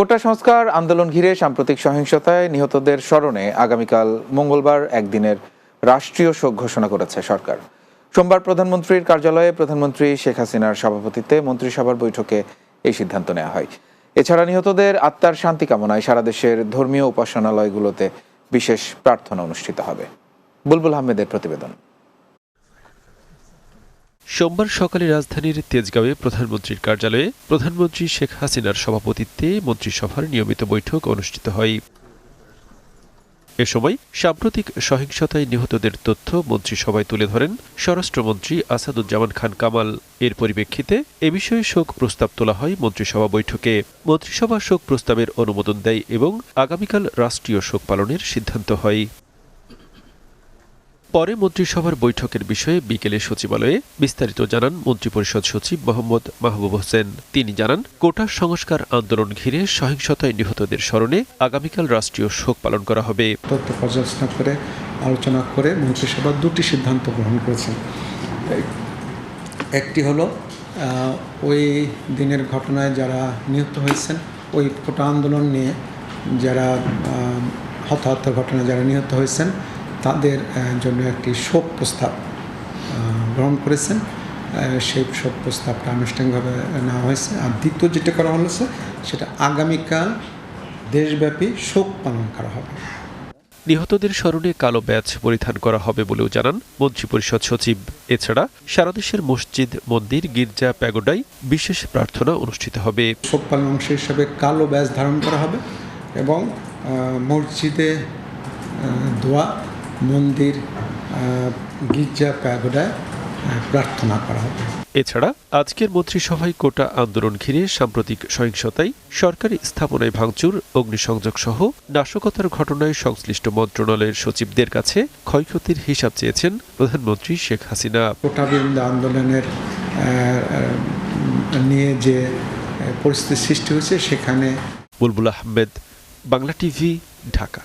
কোটা সংস্কার আন্দোলন ঘিরে সাম্প্রতিক সহিংসতায় নিহতদের স্মরণে আগামীকাল মঙ্গলবার একদিনের রাষ্ট্রীয় শোক ঘোষণা করেছে সরকার। সোমবার প্রধানমন্ত্রীর কার্যালয়ে প্রধানমন্ত্রী শেখ হাসিনার সভাপতিত্বে মন্ত্রিসভার বৈঠকে এই সিদ্ধান্ত নেওয়া হয়। এছাড়া নিহতদের আত্মার শান্তি কামনায় সারা দেশের ধর্মীয় উপাসনালয়গুলোতে বিশেষ প্রার্থনা অনুষ্ঠিত হবে। বুলবুল আহমেদের প্রতিবেদন। সোমবার সকালে রাজধানীর তেজগাঁওয়ে প্রধানমন্ত্রীর কার্যালয়ে প্রধানমন্ত্রী শেখ হাসিনার সভাপতিত্বে মন্ত্রিসভার নিয়মিত বৈঠক অনুষ্ঠিত হয়। এ সময় সাম্প্রতিক সহিংসতায় নিহতদের তথ্য মন্ত্রিসভায় তুলে ধরেন স্বরাষ্ট্রমন্ত্রী আসাদুজ্জামান খান কামাল। এর পরিপ্রেক্ষিতে এ বিষয়ে শোক প্রস্তাব তোলা হয় মন্ত্রিসভা বৈঠকে। মন্ত্রিসভা শোক প্রস্তাবের অনুমোদন দেয় এবং আগামীকাল রাষ্ট্রীয় শোক পালনের সিদ্ধান্ত হয়। পরে মন্ত্রিসভার বৈঠকের বিষয়ে বিকেলে সচিবালয়ে বিস্তারিত জানান মন্ত্রিপরিষদ সচিব মোহাম্মদ মাহবুব হোসেন। তিনি জানান, কোটা সংস্কার আন্দোলন ঘিরে সহিংসতায় নিহতদের স্মরণে আগামীকাল রাষ্ট্রীয় শোক পালন করা হবে। তথ্য পর্যালোচনা করে, আলোচনা করে মন্ত্রিসভা দুটি সিদ্ধান্ত গ্রহণ করেছেন। এক- একটি হলো ওই দিনের ঘটনায় যারা নিহত হয়েছেন, ওই কোটা আন্দোলন নিয়ে যারা হতাহত ঘটনায় যারা নিহত হয়েছেন তাদের জন্য একটি শোক প্রস্তাব গ্রহণ করেছেন। সেই শোক প্রস্তাবটা আনুষ্ঠানিকভাবে নেওয়া হয়েছে। আর দ্বিতীয় যেটা করা হয়েছে সেটা আগামীকাল দেশব্যাপী শোক পালন করা হবে। নিহতদের স্মরণে কালো ব্যাচ পরিধান করা হবে বলেও জানান মন্ত্রিপরিষদ সচিব। এছাড়া সারাদেশের মসজিদ মন্দির গির্জা প্যাগোডায় বিশেষ প্রার্থনা অনুষ্ঠিত হবে। শোক পালন অংশ হিসাবে কালো ব্যাজ ধারণ করা হবে এবং মসজিদে দোয়া মন্দির গির্জা প্যাগোডায় প্রার্থনা করা হবে। এছাড়া আজকের মন্ত্রিসভায় কোটা আন্দোলন ঘিরে সাম্প্রতিক সহিংসতায় সরকারি স্থাপনায় ভাঙচুর অগ্নিসংযোগ সহ নাশকতার ঘটনায় সংশ্লিষ্ট মন্ত্রণালয়ের সচিবদের কাছে ক্ষয়ক্ষতির হিসাব চেয়েছেন প্রধানমন্ত্রী শেখ হাসিনা। কোটা বিরোধী আন্দোলনের নিয়ে যে পরিস্থিতি সৃষ্টি হয়েছে সেখানে বুলবুল আহমেদ বাংলা টিভি ঢাকা।